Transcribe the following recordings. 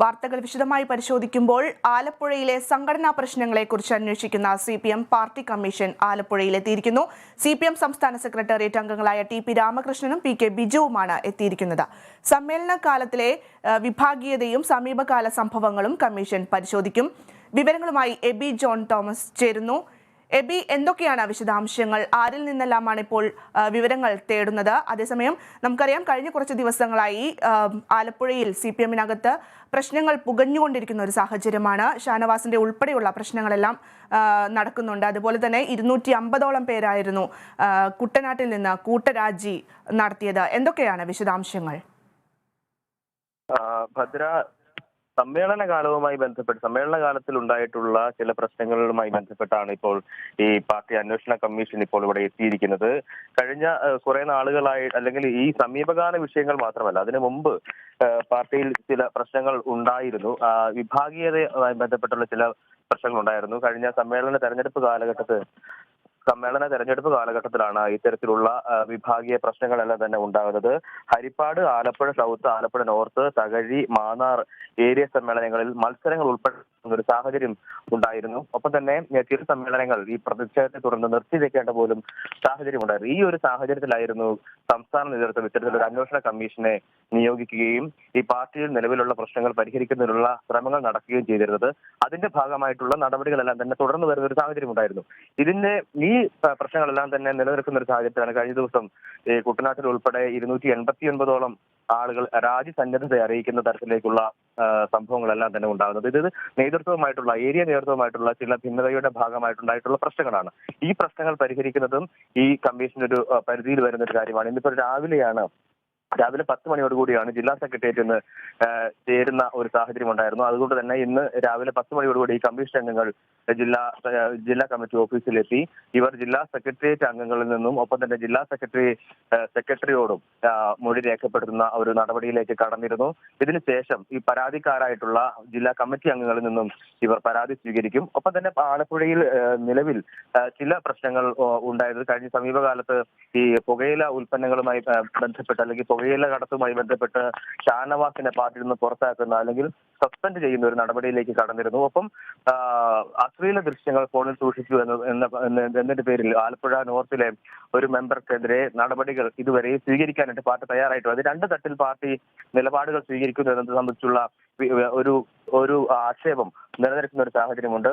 വാർത്തകൾ വിശദമായി പരിശോധിക്കുമ്പോൾ ആലപ്പുഴയിലെ സംഘടനാ പ്രശ്നങ്ങളെക്കുറിച്ച് അന്വേഷിക്കുന്ന C P M party commission ആലപ്പുഴയിലെത്തിയിരിക്കുന്നു. C P M സംസ്ഥാന സെക്രട്ടേറിയറ്റ് അംഗങ്ങളായ ടി പി രാമകൃഷ്ണനും പി കെ ബിജുവുമാണ് എത്തിയിരിക്കുന്നത്. സമ്മേളന കാലത്തിലെ വിഭാഗീയതയും സമീപകാല സംഭവങ്ങളും കമ്മീഷൻ പരിശോധിക്കും. വിവരങ്ങളുമായി എബി ജോൺ തോമസ് ചേരുന്നു. എബി എന്തൊക്കെയാണ് വിശദാംശങ്ങൾ? ആരിൽ നിന്നെല്ലാമാണ് ഇപ്പോൾ വിവരങ്ങൾ തേടുന്നത്? അതേസമയം നമുക്കറിയാം കഴിഞ്ഞ കുറച്ച് ദിവസങ്ങളായി ആലപ്പുഴയിൽ സി പി എമ്മിനകത്ത് പ്രശ്നങ്ങൾ പുകഞ്ഞുകൊണ്ടിരിക്കുന്ന ഒരു സാഹചര്യമാണ്. ഷാനവാസിന്റെ ഉൾപ്പെടെയുള്ള പ്രശ്നങ്ങളെല്ലാം നടക്കുന്നുണ്ട്. അതുപോലെ തന്നെ ഇരുന്നൂറ്റി അമ്പതോളം പേരായിരുന്നു കുട്ടനാട്ടിൽ നിന്ന് കൂട്ടരാജി നടത്തിയത്. എന്തൊക്കെയാണ് വിശദാംശങ്ങൾ? ഭദ്ര സമ്മേളന കാലവുമായി ബന്ധപ്പെട്ട് സമ്മേളന കാലത്തിൽ ഉണ്ടായിട്ടുള്ള ചില പ്രശ്നങ്ങളുമായി ബന്ധപ്പെട്ടാണ് ഇപ്പോൾ ഈ പാർട്ടി അന്വേഷണ കമ്മീഷൻ ഇപ്പോൾ ഇവിടെ എത്തിയിരിക്കുന്നത്. കഴിഞ്ഞ കുറെ നാളുകളായി അല്ലെങ്കിൽ ഈ സമീപകാല വിഷയങ്ങൾ മാത്രമല്ല അതിനു മുമ്പ് പാർട്ടിയിൽ ചില പ്രശ്നങ്ങൾ ഉണ്ടായിരുന്നു. വിഭാഗീയതയുമായി ബന്ധപ്പെട്ടുള്ള ചില പ്രശ്നങ്ങൾ ഉണ്ടായിരുന്നു കഴിഞ്ഞ സമ്മേളന തെരഞ്ഞെടുപ്പ് കാലഘട്ടത്ത് സമ്മേളന തെരഞ്ഞെടുപ്പ് കാലഘട്ടത്തിലാണ് ഇത്തരത്തിലുള്ള വിഭാഗീയ പ്രശ്നങ്ങളെല്ലാം തന്നെ ഉണ്ടാകുന്നത്. Harippad Alappuzha south Alappuzha north Thakazhi Mannar area സമ്മേളനങ്ങളിൽ മത്സരങ്ങൾ ഉൾപ്പെടുന്ന ഒരു സാഹചര്യം ഉണ്ടായിരുന്നു. ഒപ്പം തന്നെ ചില സമ്മേളനങ്ങൾ ഈ പ്രതിഷേധത്തെ തുടർന്ന് നിർത്തിവെക്കേണ്ട പോലും സാഹചര്യം ഉണ്ടായിരുന്നു. ഈ ഒരു സാഹചര്യത്തിലായിരുന്നു സംസ്ഥാന നേതൃത്വം ഇത്തരത്തിലൊരു അന്വേഷണ കമ്മീഷനെ നിയോഗിക്കുകയും ഈ പാർട്ടിയിൽ നിലവിലുള്ള പ്രശ്നങ്ങൾ പരിഹരിക്കുന്നതിനുള്ള ശ്രമങ്ങൾ നടക്കുകയും ചെയ്തിരുന്നത്. അതിന്റെ ഭാഗമായിട്ടുള്ള നടപടികളെല്ലാം തന്നെ തുടർന്ന് വരുന്ന ഒരു സാഹചര്യം ഉണ്ടായിരുന്നു. ഇതിന്റെ ഈ പ്രശ്നങ്ങളെല്ലാം തന്നെ നിലനിൽക്കുന്ന ഒരു സാഹചര്യത്തിലാണ് കഴിഞ്ഞ ദിവസം കുട്ടനാട്ടിൽ ഉൾപ്പെടെ ഇരുന്നൂറ്റി എൺപത്തി ഒൻപതോളം ആളുകൾ രാജ്യസന്നദ്ധത അറിയിക്കുന്ന തരത്തിലേക്കുള്ള സംഭവങ്ങളെല്ലാം തന്നെ ഉണ്ടാകുന്നത്. ഇത് നേതൃത്വമായിട്ടുള്ള ഏരിയ നേതൃത്വമായിട്ടുള്ള ചില ഭിന്നതയുടെ ഭാഗമായിട്ടുണ്ടായിട്ടുള്ള പ്രശ്നങ്ങളാണ്. ഈ പ്രശ്നങ്ങൾ പരിഹരിക്കുന്നതും ഈ കമ്മീഷൻ ഒരു പരിധിയിൽ വരുന്ന ഒരു കാര്യമാണ്. ഇന്നിപ്പോ രാവിലെയാണ് രാവിലെ പത്ത് മണിയോടുകൂടിയാണ് ജില്ലാ സെക്രട്ടേറിയറ്റ് ഇന്ന് ചേരുന്ന ഒരു സാഹചര്യം ഉണ്ടായിരുന്നു അതുകൊണ്ട് തന്നെ ഇന്ന് രാവിലെ പത്ത് മണിയോടുകൂടി കമ്മീഷൻ അംഗങ്ങൾ ജില്ലാ ജില്ലാ കമ്മിറ്റി ഓഫീസിലെത്തി. ഇവർ ജില്ലാ സെക്രട്ടേറിയറ്റ് അംഗങ്ങളിൽ നിന്നും ഒപ്പം തന്നെ ജില്ലാ സെക്രട്ടറി സെക്രട്ടറിയോടും മൊഴി രേഖപ്പെടുത്തുന്ന ഒരു നടപടിയിലേക്ക് കടന്നിരുന്നു. ഇതിനുശേഷം ഈ പരാതിക്കാരായിട്ടുള്ള ജില്ലാ കമ്മിറ്റി അംഗങ്ങളിൽ നിന്നും ഇവർ പരാതി സ്വീകരിക്കും. ഒപ്പം തന്നെ ആലപ്പുഴയിൽ നിലവിൽ ചില പ്രശ്നങ്ങൾ ഉണ്ടായത് കഴിഞ്ഞ സമീപകാലത്ത് ഈ പുകയില ഉൽപ്പന്നങ്ങളുമായി ബന്ധപ്പെട്ട് അല്ലെങ്കിൽ പുകയില കടത്തുമായി ബന്ധപ്പെട്ട് ഷാനവാസിനെ പാർട്ടിയിൽ നിന്ന് പുറത്താക്കുന്ന അല്ലെങ്കിൽ സസ്പെൻഡ് ചെയ്യുന്ന ഒരു നടപടിയിലേക്ക് കടന്നിരുന്നു. ഒപ്പം അശ്ലീല ദൃശ്യങ്ങൾ ഫോണിൽ സൂക്ഷിച്ചു എന്ന എന്ന- എന്ന- എന്നതിന്റെ പേരിൽ ആലപ്പുഴ നോർത്തിലെ ഒരു മെമ്പർക്കെതിരെ നടപടികൾ ഇതുവരെ സ്വീകരിക്കാനായിട്ട് പാർട്ടി തയ്യാറായിട്ടു അത് രണ്ട് തട്ടിൽ പാർട്ടി നിലപാടുകൾ സ്വീകരിക്കുന്നു എന്നത് സംബന്ധിച്ചുള്ള ഒരു ഒരു ആക്ഷേപം നിലനിൽക്കുന്ന ഒരു സാഹചര്യമുണ്ട്.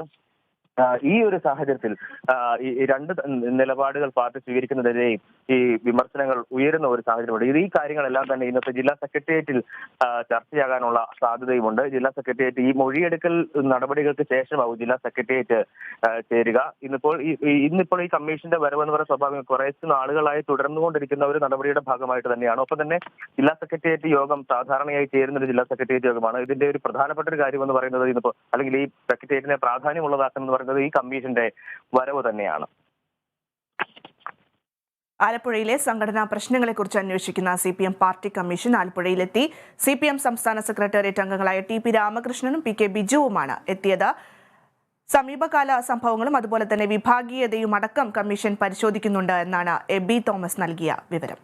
ഈ ഒരു സാഹചര്യത്തിൽ രണ്ട് നിലപാടുകൾ പാർട്ടി സ്വീകരിക്കുന്നതിനെയും ഈ വിമർശനങ്ങൾ ഉയരുന്ന ഒരു സാഹചര്യമുണ്ട്. ഇത് ഈ കാര്യങ്ങളെല്ലാം തന്നെ ഇന്നത്തെ ജില്ലാ സെക്രട്ടേറിയറ്റിൽ ചർച്ചയാകാനുള്ള സാധ്യതയുമുണ്ട്. ജില്ലാ സെക്രട്ടേറിയറ്റ് ഈ മൊഴിയെടുക്കൽ നടപടികൾക്ക് ശേഷമാവും ജില്ലാ സെക്രട്ടേറിയറ്റ് ചേരുക. ഇന്നിപ്പോൾ ഇന്നിപ്പോൾ ഈ കമ്മീഷന്റെ വരവെന്ന് പറയുന്ന സ്വാഭാവികം കുറച്ച് നാളുകളായി തുടർന്നുകൊണ്ടിരിക്കുന്ന ഒരു നടപടിയുടെ ഭാഗമായിട്ട് തന്നെയാണ്. ഒപ്പം തന്നെ ജില്ലാ സെക്രട്ടേറിയറ്റ് യോഗം സാധാരണയായി ചേരുന്ന ഒരു ജില്ലാ സെക്രട്ടേറിയറ്റ് യോഗമാണ്. ഇതിന്റെ ഒരു പ്രധാനപ്പെട്ട ഒരു കാര്യം എന്ന് പറയുന്നത് ഇന്നിപ്പോ അല്ലെങ്കിൽ ഈ സെക്രട്ടേറിയറ്റിനെ പ്രാധാന്യമുള്ളതാക്കണം എന്ന് പറയുന്നത് ഈ കമ്മീഷന്റെ വരവ് തന്നെയാണ്. ആലപ്പുഴയിലെ സംഘടനാ പ്രശ്നങ്ങളെക്കുറിച്ച് അന്വേഷിക്കുന്ന C P M party commission ആലപ്പുഴയിലെത്തി. C P M സംസ്ഥാന സെക്രട്ടേറിയറ്റ് അംഗങ്ങളായ ടി പി രാമകൃഷ്ണനും പി കെ ബിജുവുമാണ് എത്തിയത്. സമീപകാല സംഭവങ്ങളും അതുപോലെ തന്നെ വിഭാഗീയതയും അടക്കം കമ്മീഷൻ പരിശോധിക്കുന്നുണ്ട് എന്നാണ് എ ബി തോമസ് നൽകിയ വിവരം.